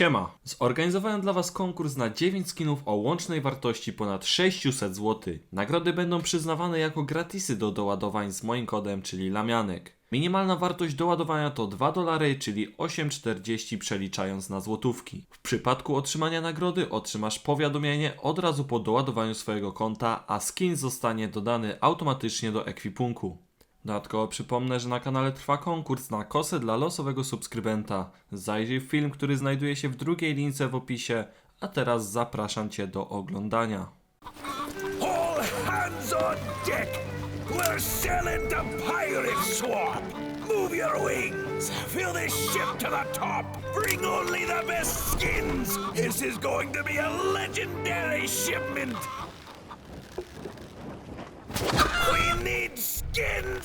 Siema! Zorganizowałem dla Was konkurs na 9 skinów o łącznej wartości ponad 600 zł. Nagrody będą przyznawane jako gratisy do doładowań z moim kodem, czyli Lamianek. Minimalna wartość doładowania to 2 dolary, czyli 8,40 przeliczając na złotówki. W przypadku otrzymania nagrody otrzymasz powiadomienie od razu po doładowaniu swojego konta, a skin zostanie dodany automatycznie do ekwipunku. Dodatkowo przypomnę, że na kanale trwa konkurs na kosę dla losowego subskrybenta. Zajrzyj film, który znajduje się w drugiej lince w opisie, a teraz zapraszam Cię do oglądania. All hands on deck! We're sailing Pirate Swamp! Move your wings! Fill this ship to the top! Bring only the best skins! This is going to be a legendary shipment!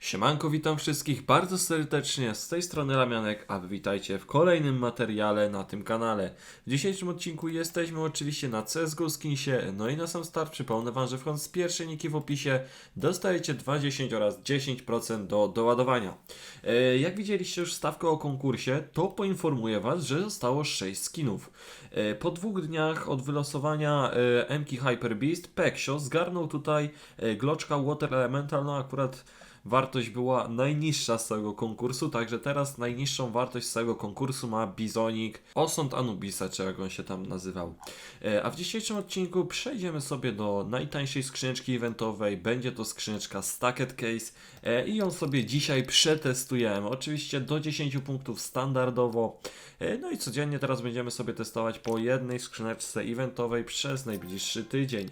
Siemanko, witam wszystkich bardzo serdecznie, z tej strony Lamianek, a witajcie w kolejnym materiale na tym kanale. W dzisiejszym odcinku jesteśmy oczywiście na CSGO Skinsie, no i na sam start przypomnę wam, że wchodząc z pierwszej niki w opisie dostajecie 20 oraz 10% do doładowania. E, jak widzieliście już stawkę o konkursie, to poinformuję was, że zostało 6 skinów. E, po dwóch dniach od wylosowania e, MK Hyper Beast, Peksio zgarnął tutaj Gloczka Water Elemental, no akurat wartość była najniższa z całego konkursu, także teraz najniższą wartość z całego konkursu ma Bizonik Osąd Anubisa, czy jak on się tam nazywał. E, A w dzisiejszym odcinku przejdziemy sobie do najtańszej skrzyneczki eventowej. Będzie to skrzyneczka Stacked Case e, i ją sobie dzisiaj przetestujemy. Oczywiście do 10 punktów standardowo. E, No i codziennie teraz będziemy sobie testować po jednej skrzyneczce eventowej przez najbliższy tydzień.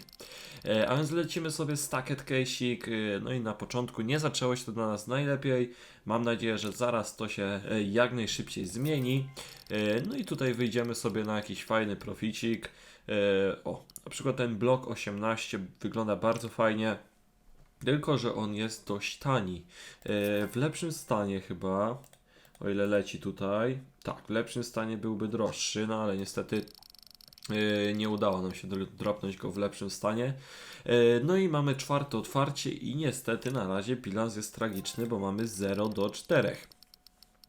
E, A więc lecimy sobie Stacked Case'ik, e, no i na początku nie zaczęło się to dla nas najlepiej. Mam nadzieję, że zaraz to się e, jak najszybciej zmieni. No i tutaj wyjdziemy sobie na jakiś fajny proficik. O, na przykład ten blok 18 wygląda bardzo fajnie. Tylko, że on jest dość tani. W lepszym stanie chyba, o ile leci tutaj. Tak, w lepszym stanie byłby droższy, no ale niestety nie udało nam się dropnąć go w lepszym stanie. Yy, No i mamy czwarte otwarcie i niestety na razie bilans jest tragiczny, bo mamy 0 do 4.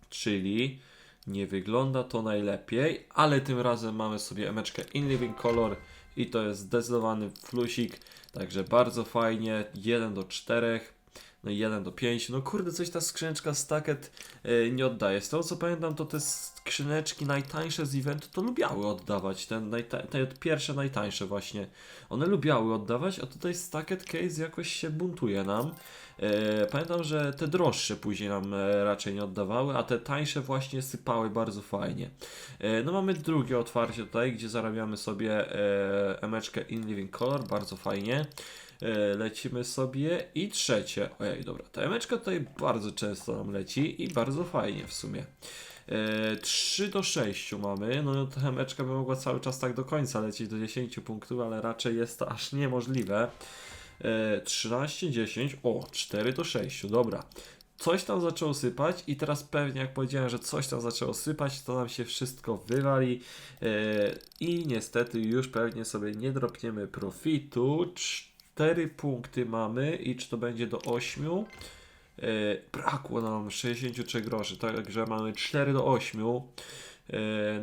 Czyli nie wygląda to najlepiej, ale tym razem mamy sobie emeczkę In Living Color i to jest zdecydowany flusik, także bardzo fajnie, 1 do 4. No i 1 do 5. No kurde, coś ta skrzyneczka Stacket yy, nie oddaje. Z tego co pamiętam, to te skrzyneczki najtańsze z eventu to lubiały oddawać. Ten najta- te pierwsze najtańsze właśnie. One lubiały oddawać, a tutaj Stacket Case jakoś się buntuje nam. E, pamiętam, że te droższe później nam e, raczej nie oddawały, a te tańsze właśnie sypały bardzo fajnie. E, no mamy drugie otwarcie tutaj, gdzie zarabiamy sobie e, emeczkę In Living Color, bardzo fajnie. E, lecimy sobie i trzecie. Ojej, dobra, ta emeczka tutaj bardzo często nam leci i bardzo fajnie w sumie. E, 3 do 6 mamy. No ta emeczka by mogła cały czas tak do końca lecieć do 10 punktów, ale raczej jest to aż niemożliwe. E, 13, 10, o 4 do 6, dobra. Coś tam zaczęło sypać i teraz pewnie jak powiedziałem, że coś tam zaczęło sypać, to nam się wszystko wywali e, i niestety już pewnie sobie nie dropniemy profitu. 4 punkty mamy i czy to będzie do 8? E, brakło nam 63 groszy, także mamy 4 do 8. E,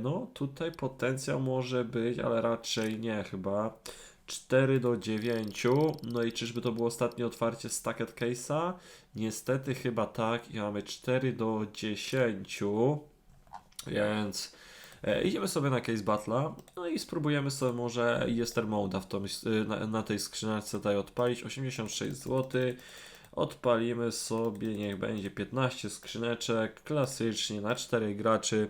no tutaj potencjał może być, ale raczej nie chyba. 4 do 9. No i czyżby to było ostatnie otwarcie Stacked Case'a? Niestety chyba tak. I mamy 4 do 10. Więc idziemy sobie na Case Battle'a. No i spróbujemy sobie może Jester Moda w tą, y, na, na tej skrzyneczce tutaj odpalić. 86 zł. Odpalimy sobie, niech będzie 15 skrzyneczek, klasycznie na 4 graczy.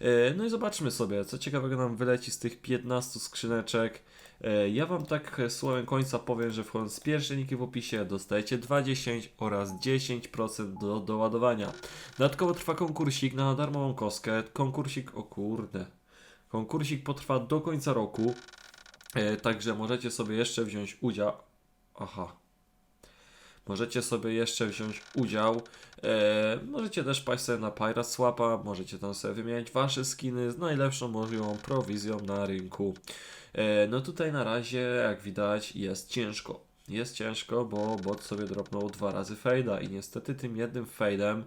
E, No i zobaczmy sobie, co ciekawego nam wyleci z tych 15 skrzyneczek. E, Ja Wam tak słowem końca powiem, że wchodząc z pierwszej linki w opisie dostajecie 20 oraz 10% do doładowania. Dodatkowo trwa konkursik na darmową kostkę. Konkursik, o kurde. Konkursik potrwa do końca roku. E, Także możecie sobie jeszcze wziąć udział. Aha. Możecie sobie jeszcze wziąć udział. E, możecie też paść sobie na Pirate Swapa, możecie tam sobie wymieniać wasze skiny z najlepszą możliwą prowizją na rynku. E, no tutaj na razie, jak widać, jest ciężko. Jest ciężko, bo bot sobie dropnął dwa razy fejda i niestety tym jednym fejdem,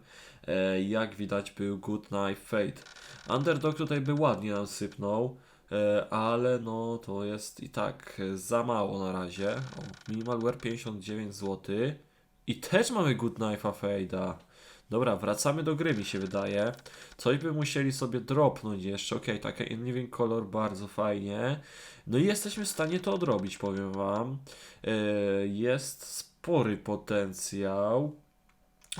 e, jak widać, był Good Night Fade. Underdog tutaj by ładnie nam sypnął, ale no to jest i tak e, za mało na razie. O, Minimalware 59 zł i też mamy Good Knife'a Fade'a. Dobra, wracamy do gry mi się wydaje. Coś by musieli sobie dropnąć jeszcze. Okej, okay, taki Living Color bardzo fajnie. No i jesteśmy w stanie to odrobić, powiem wam. Yy, jest spory potencjał.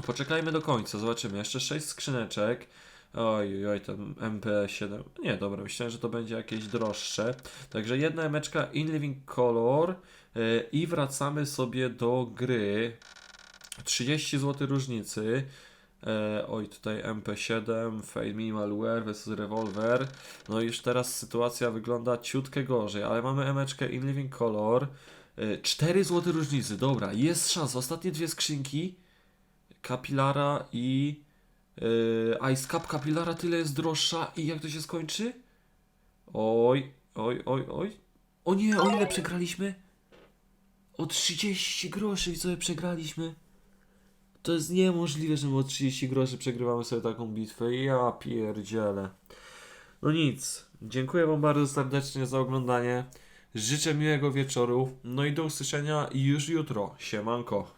Poczekajmy do końca, zobaczymy. Jeszcze 6 skrzyneczek. Oj, oj, ten MP7. Nie, dobra, myślałem, że to będzie jakieś droższe. Także jedna emeczka In Living Color yy, i wracamy sobie do gry. 30 zł różnicy. E, oj, tutaj MP7, Fade Minimal Wear vs Revolver. No już teraz sytuacja wygląda ciutkę gorzej, ale mamy emeczkę In Living Color. E, 4 zł różnicy, dobra, jest szansa. Ostatnie dwie skrzynki. Capilara i e, Ice Cup Capilara tyle jest droższa i jak to się skończy? Oj, oj, oj, oj. O nie, o ile przegraliśmy? O 30 groszy i sobie przegraliśmy. To jest niemożliwe, że my o 30 groszy przegrywamy sobie taką bitwę. Ja pierdzielę. No nic. Dziękuję Wam bardzo serdecznie za oglądanie. Życzę miłego wieczoru. No i do usłyszenia już jutro. Siemanko.